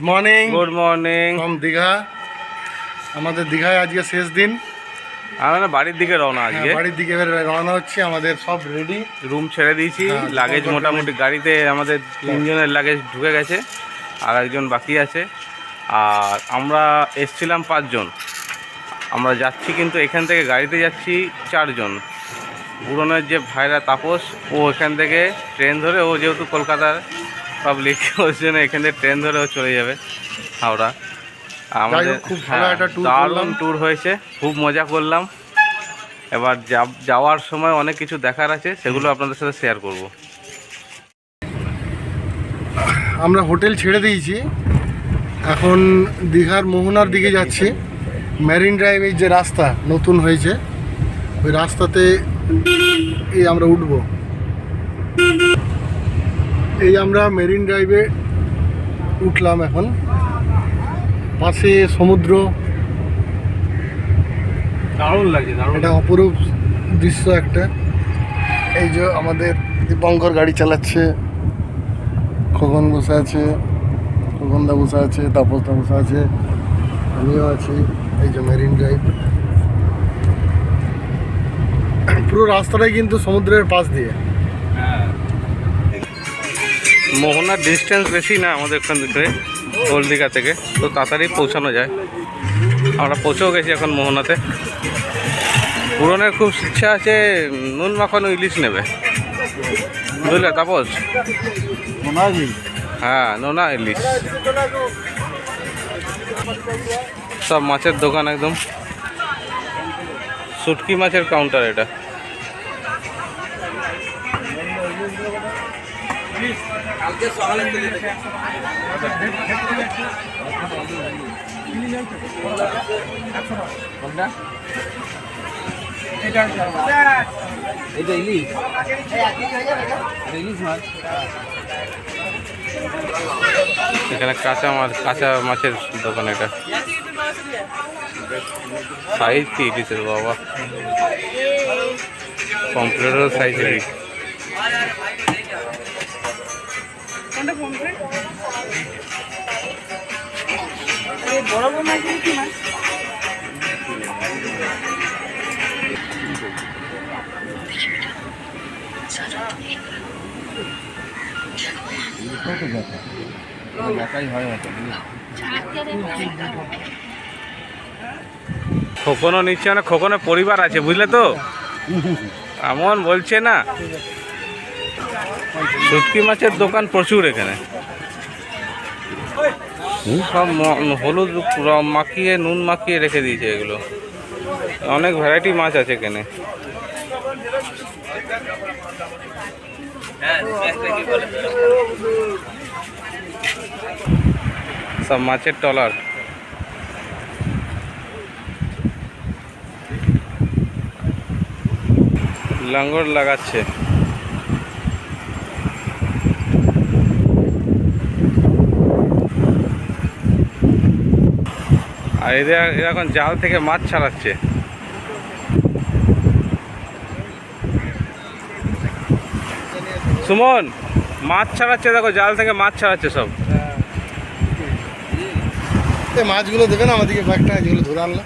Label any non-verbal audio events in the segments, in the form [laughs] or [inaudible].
Morning good morning from Digha আমাদের দীঘায় আজকে শেষ দিন। আমরা বাড়ির দিকে রওনা আজকে। হ্যাঁ, বাড়ির দিকে এবার রওনা হচ্ছে আমাদের সব রেডি রুম ছেড়ে দিয়েছি হ্যাঁ, লাগেজ মোটামুটি গাড়িতে আমাদের তিনজনের লাগেজ ঢুকে গেছে আর একজন বাকি আছে। আর আমরা এসছিলাম পাঁচজন। আমরা যাচ্ছি কিন্তু এখান থেকে গাড়িতে যাচ্ছি চারজন। পুরনের যে ভাইরা তাপস ও এখান থেকে ট্রেন ধরে ও যেহেতু কলকাতার পাবলিক [laughs] ওর জন্য এখান থেকে ট্রেন ধরে ও চলে যাবে হাওড়া। আমাদের খুব ভালো একটা tour দারুণ ট্যুর হয়েছে খুব মজা করলাম। এবার যাওয়ার সময় অনেক কিছু দেখার আছে সেগুলো আপনাদের সাথে শেয়ার করব। আমরা হোটেল ছেড়ে দিয়েছি। এখন দীঘার মোহনার দিকে যাচ্ছি। মেরিন ড্রাইভের যে রাস্তা নতুন হয়েছে ওই রাস্তাতে এই আমরা উঠব। এই আমরা মেরিন ড্রাইভে উঠলাম এখন। পাশে সমুদ্র। দারুণ লাগছে দারুণ এটা অপরূপ দৃশ্য একটা। এই যে আমাদের দীপঙ্কর গাড়ি চালাচ্ছে। খোকন বসে আছে। খোকনদা বসে আছে তাপসদা বসে আছে। আমিও আছি এই যে মেরিন ড্রাইভ। পুরো রাস্তাটাই কিন্তু সমুদ্রের পাশ দিয়ে। মোহনার ডিস্টেন্স বেশি না আমাদের এখান থেকে ওল্ড দীঘা থেকে। তো তাড়াতাড়ি পৌঁছানো যায়। আমরা পৌঁছেও গেছি এখন মোহনাতে। পুরনের খুব ইচ্ছা আছে নুন মাখানো ইলিশ নেবে। বুঝলে তাপস? হ্যাঁ নোনা ইলিশ। সব মাছের দোকান একদম। শুটকি মাছের কাউন্টার এটা। এখানে কাঁচা মাছ কাঁচা মাছের দোকান এটা। সাইজ কি ইলিশের বাবা? কম্পিউটার সাইজ ইলিশ খোকনও নিচ্ছে মানে খোকনের পরিবার আছে বুঝলে তো? [laughs] এমন বলছে না। শুটকি মাছের দোকান প্রচুর এখানে। সব হলুদ মাখিয়ে, নুন মাখিয়ে রেখে দিয়েছে এগুলো। অনেক ভ্যারাইটি মাছ আছে এখানে। সব মাছের টলার। লাঙ্গর লাগাচ্ছে। আর এদের এরা এখন জাল থেকে মাছ ছাড়াচ্ছে। সুমন মাছ ছাড়াচ্ছে দেখো জাল থেকে মাছ ছাড়াচ্ছে সব। এই মাছগুলো দেবেন আমাদেরকে ব্যাগটা যেগুলো ধরে আনলো।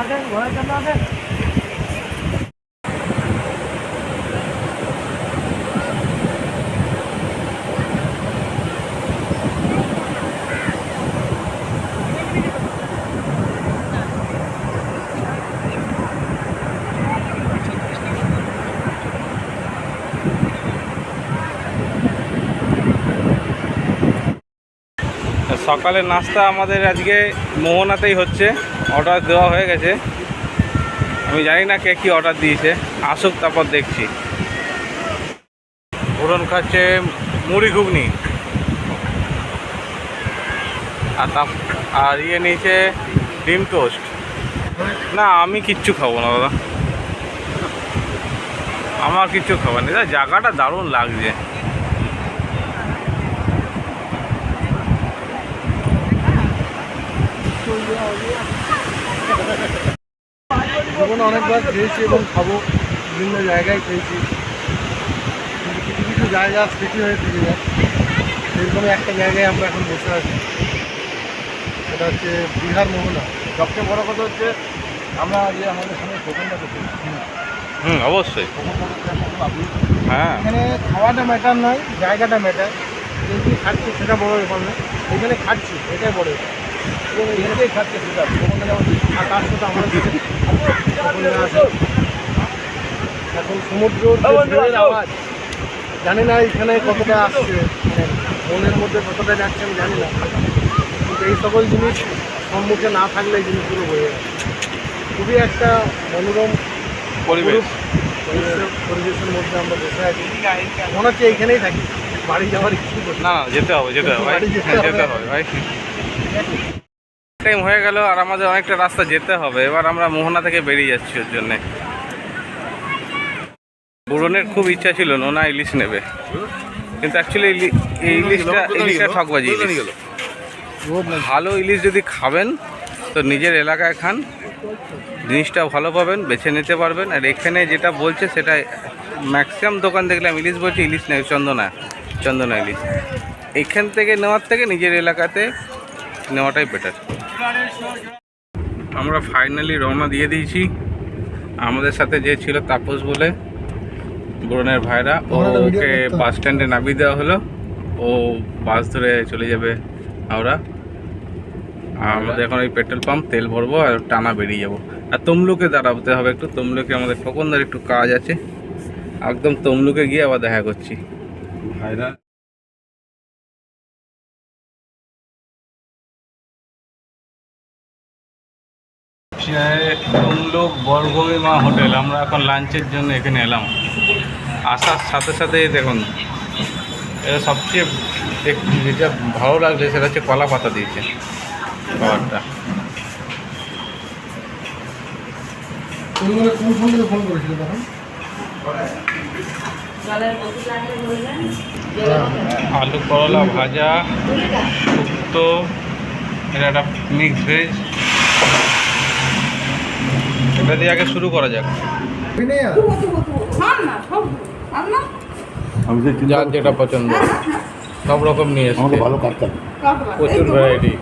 আনলাম সকালের নাস্তা আমাদের আজকে মোহনাতেই হচ্ছে। অর্ডার দেওয়া হয়ে গেছে। আমি জানি না কে কী অর্ডার দিয়েছে। আসুক, তারপর দেখছি। ভোরন খাচ্ছে মুড়ি ঘুগনি। আর তা আর ইয়ে নিয়েছে ডিম টোস্ট। না, আমি কিচ্ছু খাব না, দাদা। আমার কিচ্ছু খাবার নেই। জায়গাটা দারুণ লাগছে। জীবনে অনেকবার খেয়েছি এবং খাব বিভিন্ন জায়গায় খেয়েছি। কিন্তু কিছু কিছু জায়গা স্মৃতি হয়ে থেকে যায়। সেরকম একটা জায়গায় আমরা এখন বসে আছি। সেটা হচ্ছে বিহার মোহনা। সবচেয়ে বড় কথা হচ্ছে আমরা যে আমাদের সামনে দোকানটা করছি। হুম অবশ্যই। হ্যাঁ। এখানে খাওয়াটা ম্যাটার নয় জায়গাটা ম্যাটার কিন্তু খাচ্ছি সেটা বড় ব্যাপার নয়। এখানে খাচ্ছি এটাই বড় ব্যাপার। এবং এখানেই খাচ্ছে সেটা যেমন এখন সমুদ্র আওয়াজ জানি না এখানে কতটা আসছে মানে মনের মধ্যে কতটা যাচ্ছে আমি জানি না কিন্তু এই সকল জিনিস সম্মুখে না থাকলে জিনিসগুলো হয়ে যায় খুবই একটা মনোরম পরিবেশ পরিবেশ- পরিবেশের মধ্যে আমরা বসে আছি মনে হচ্ছে এইখানেই থাকি বাড়ি যাওয়ার ইচ্ছে না। যেতে হবে যেতে হবে হ্যাঁ, হবে। যেতে হবে ভাই। টাইম হয়ে গেল আর আমাদের অনেকটা রাস্তা যেতে হবে। এবার আমরা মোহনা থেকে বেরিয়ে যাচ্ছি ওর জন্যে। বুড়নের খুব ইচ্ছা ছিল নোনা ইলিশ নেবে। কিন্তু অ্যাকচুয়ালি এই ইলিশটা ইলিশটা ঠকবাজি। ভালো ইলিশ যদি খাবেন, তো নিজের এলাকায় খান। জিনিসটা ভালো পাবেন, বেছে নিতে পারবেন। আর এখানে যেটা বলছে সেটা ম্যাক্সিমাম দোকান দেখলাম ইলিশ বলছে, ইলিশ নেই চন্দনা। চন্দনা ইলিশ। এখান থেকে, নেওয়ার থেকে নিজের এলাকাতে নেওয়াটাই বেটার আমরা ফাইনালি রওনা দিয়ে দিয়েছি। আমাদের সাথে যে ছিল তাপস বলে বোরনের ভাইরা ওকে বাস স্ট্যান্ডে নামিয়ে দেওয়া হলো। ও বাস ধরে চলে যাবে আমরা আমাদের এখন ওই পেট্রোল পাম্প তেল ভরবো আর টানা বেরিয়ে যাব। আর তমলুকে দাঁড়াতে হবে একটু। তমলুকে আমাদের খোকনদার একটু কাজ আছে। একদম তমলুকে গিয়ে আবার দেখা করছি। ভাইরা তমলুক বরগমা হোটেল। আমরা এখন লাঞ্চের জন্য এখানে এলাম। আসার সাথে সাথে দেখুন এটা সবচেয়ে যেটা ভালো লাগছে সেটা হচ্ছে কলা পাতা দিয়েছে। খাবারটা। আলু করলা ভাজা শুক্তো এটা একটা মিক্স ভেজ এটা দিয়ে আগে শুরু করা যাক। আমি যার যেটা পছন্দ। সব রকম নিয়ে এসছে। ভালো কাটতাম প্রচুর ভ্যারাইটি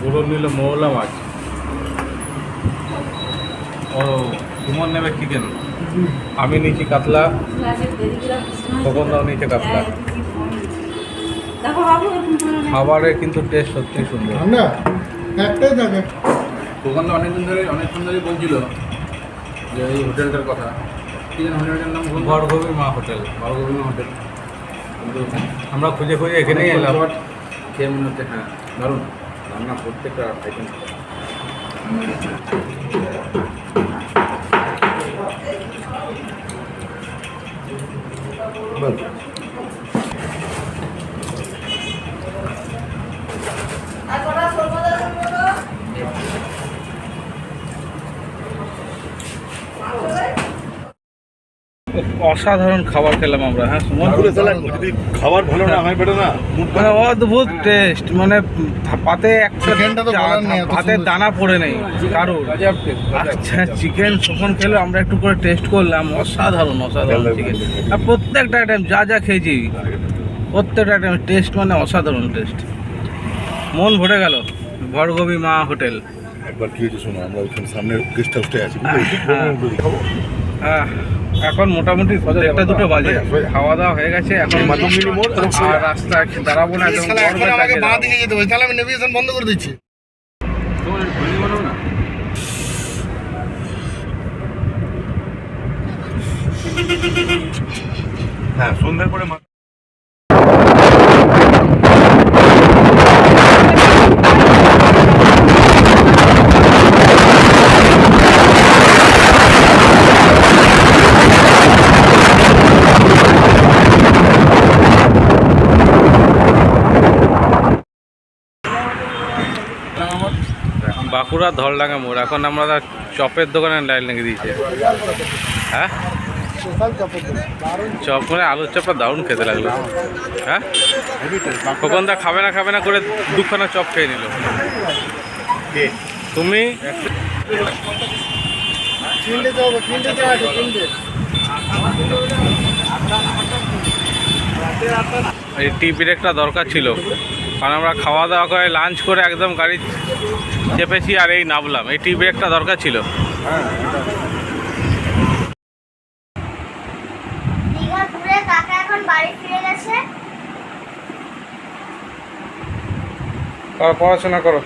পুরো নিল মৌলা মাছ। ও সুমন নেবে চিকেন আমি নিচ্ছি কাতলা। তখন দাও নিচে কাতলা। খাবারের কিন্তু টেস্ট সত্যি সুন্দর। ঠান্ডা? একটাই থাকে। দোকানটা অনেকদিন ধরে অনেকক্ষণ ধরেই বলছিল যে এই হোটেলটার কথা। কি যেন হোটেলটার নাম বলব বরগভীর মা হোটেল। বারগোবিন্দ হোটেল। কিন্তু আমরা খুঁজে খুঁজে এখানেই এলাম। খেয়ে মনে হচ্ছে হ্যাঁ দারুণ। রান্না প্রত্যেকটা আইটেম বল অসাধারণ খাবার খেলাম আমরা হ্যাঁ যদি খাবার ভালো না হয় বেটা না মানে অদ্ভুত টেস্ট মানে পাতে একটা চিকেনটা তো বলার নেই, এত ভাতের সুন্দর। দানা পড়ে নেই কারোর? আচ্ছা চিকেন যখন খেলো আমরা একটু করে টেস্ট করলাম অসাধারণ অসাধারণ চিকেন আর প্রত্যেকটা আইটেম যা যা খেয়েছি প্রত্যেকটা আইটেম টেস্ট মানে অসাধারণ টেস্ট মন ভরে গেল বরগবি মা হোটেল। একবার কি হয়েছে শোনো আমরা ওইখানে সামনের গেস্ট হাউসটাই আছি হ্যাঁ। এখন মোটামুটি একটা দুটো বাজে। খাওয়া দাওয়া হয়ে গেছে এখন রাস্তা দাঁড়াবো না আমাকে বাঁ দিকে যেতে হবে তাহলে আমি নেভিগেশন বন্ধ করে দিচ্ছি। হ্যাঁ সন্ধ্যার পরে বাঁকুড়া ধলডাঙ্গা মোড়। এখন আমরা চপের দোকানে লাইন লেগে দিয়েছে। হ্যাঁ? চপ মানে আলুর চপটা দারুণ খেতে লাগল। হ্যাঁ? খোকনদা খাবে না খাবে না করে দুখানা চপ খেয়ে নিল। তুমি? এই টি ব্রেকটা দরকার ছিল। কারণ আমরা খাওয়া দাওয়া করে লাঞ্চ করে একদম গাড়ি চেপেছি আর এই নামলাম। এই টি ব্রেকটা দরকার ছিল। দীঘা ঘুরে কাকা এখন বাড়ি ফিরে গেছে। করো পড়াশোনা করো।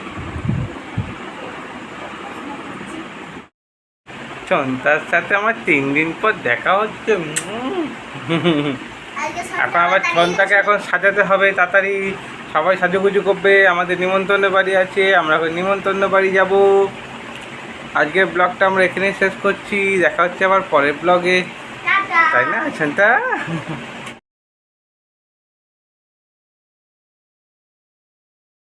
চন্তার সাথে আমার তিন দিন পর দেখা হচ্ছে। এখন আবার ছনটাকে এখন সাজাতে হবে তাড়াতাড়ি। সবাই সাজুগুজু করবে আমাদের নিমন্ত্রণ বাড়ি আছে আমরা ওই নিমন্ত্রণ বাড়ি যাব। আজকের ব্লগটা আমরা এখানেই শেষ করছি দেখা হচ্ছে আবার পরের ব্লগে। তাই না ছনটা